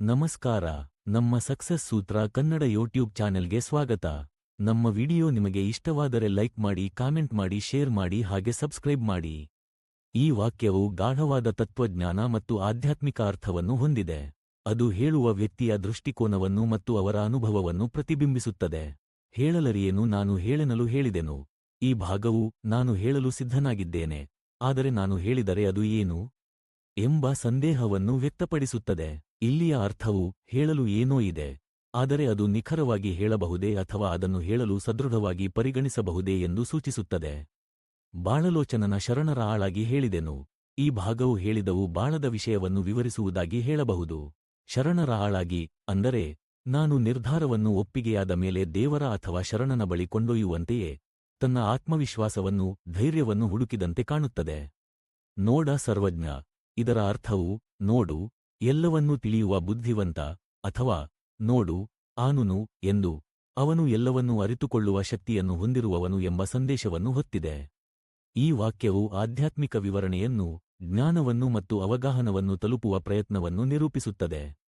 ನಮಸ್ಕಾರ, ನಮ್ಮ ಸಕ್ಸಸ್ ಸೂತ್ರ ಕನ್ನಡ ಯೂಟ್ಯೂಬ್ ಚಾನೆಲ್ಗೆ ಸ್ವಾಗತ. ನಮ್ಮ ವಿಡಿಯೋ ನಿಮಗೆ ಇಷ್ಟವಾದರೆ ಲೈಕ್ ಮಾಡಿ, ಕಾಮೆಂಟ್ ಮಾಡಿ, ಶೇರ್ ಮಾಡಿ ಹಾಗೆ ಸಬ್ಸ್ಕ್ರೈಬ್ ಮಾಡಿ. ಈ ವಾಕ್ಯವು ಗಾಢವಾದ ತತ್ವಜ್ಞಾನ ಮತ್ತು ಆಧ್ಯಾತ್ಮಿಕ ಅರ್ಥವನ್ನು ಹೊಂದಿದೆ. ಅದು ಹೇಳುವ ವ್ಯಕ್ತಿಯ ದೃಷ್ಟಿಕೋನವನ್ನು ಮತ್ತು ಅವರ ಅನುಭವವನ್ನು ಪ್ರತಿಬಿಂಬಿಸುತ್ತದೆ. ಹೇಳಲರಿಯೇನು ನಾನು ಹೇಳೆನಲು ಹೇಳಿದೆನು. ಈ ಭಾಗವು ನಾನು ಹೇಳಲು ಸಿದ್ಧನಾಗಿದ್ದೇನೆ. ಆದರೆ ನಾನು ಹೇಳಿದರೆ ಅದು ಏನು? ಎಂಬ ಸಂದೇಹವನ್ನು ವ್ಯಕ್ತಪಡಿಸುತ್ತದೆ. ಇಲ್ಲಿಯ ಅರ್ಥವು ಹೇಳಲು ಏನೋ ಇದೆ. ಆದರೆ ಅದು ನಿಖರವಾಗಿ ಹೇಳಬಹುದೇ ಅಥವಾ ಅದನ್ನು ಹೇಳಲು ಸದೃಢವಾಗಿ ಪರಿಗಣಿಸಬಹುದೇ ಎಂದು ಸೂಚಿಸುತ್ತದೆ. ಬಾಳಲೋಚನನ ಶರಣರ ಆಳಾಗಿ ಹೇಳಿದೆನು. ಈ ಭಾಗವು ಹೇಳಿದವು ಬಾಳದ ವಿಷಯವನ್ನು ವಿವರಿಸುವುದಾಗಿ ಹೇಳಬಹುದು. ಶರಣರ ಆಳಾಗಿ, ಅಂದರೆ, ನಾನು ನಿರ್ಧಾರವನ್ನು ಒಪ್ಪಿಗೆಯಾದ ಮೇಲೆ ದೇವರ ಅಥವಾ ಶರಣನ ಬಳಿ ಕೊಂಡೊಯ್ಯುವಂತೆಯೇ ತನ್ನ ಆತ್ಮವಿಶ್ವಾಸವನ್ನು, ಧೈರ್ಯವನ್ನು ಹುಡುಕಿದಂತೆ ಕಾಣುತ್ತದೆ. ನೋಡ ಸರ್ವಜ್ಞ ಇದರ ಅರ್ಥವು, ನೋಡು, ಎಲ್ಲವನ್ನೂ ತಿಳಿಯುವ ಬುದ್ಧಿವಂತ, ಅಥವಾ, ನೋಡು, ಆನುನು, ಎಂದು, ಅವನು ಎಲ್ಲವನ್ನೂ ಅರಿತುಕೊಳ್ಳುವ ಶಕ್ತಿಯನ್ನು ಹೊಂದಿರುವವನು ಎಂಬ ಸಂದೇಶವನ್ನು ಹೊತ್ತಿದೆ. ಈ ವಾಕ್ಯವು ಆಧ್ಯಾತ್ಮಿಕ ವಿವರಣೆಯನ್ನು, ಜ್ಞಾನವನ್ನು ಮತ್ತು ಅವಗಾಹನವನ್ನು ತಲುಪುವ ಪ್ರಯತ್ನವನ್ನು ನಿರೂಪಿಸುತ್ತದೆ.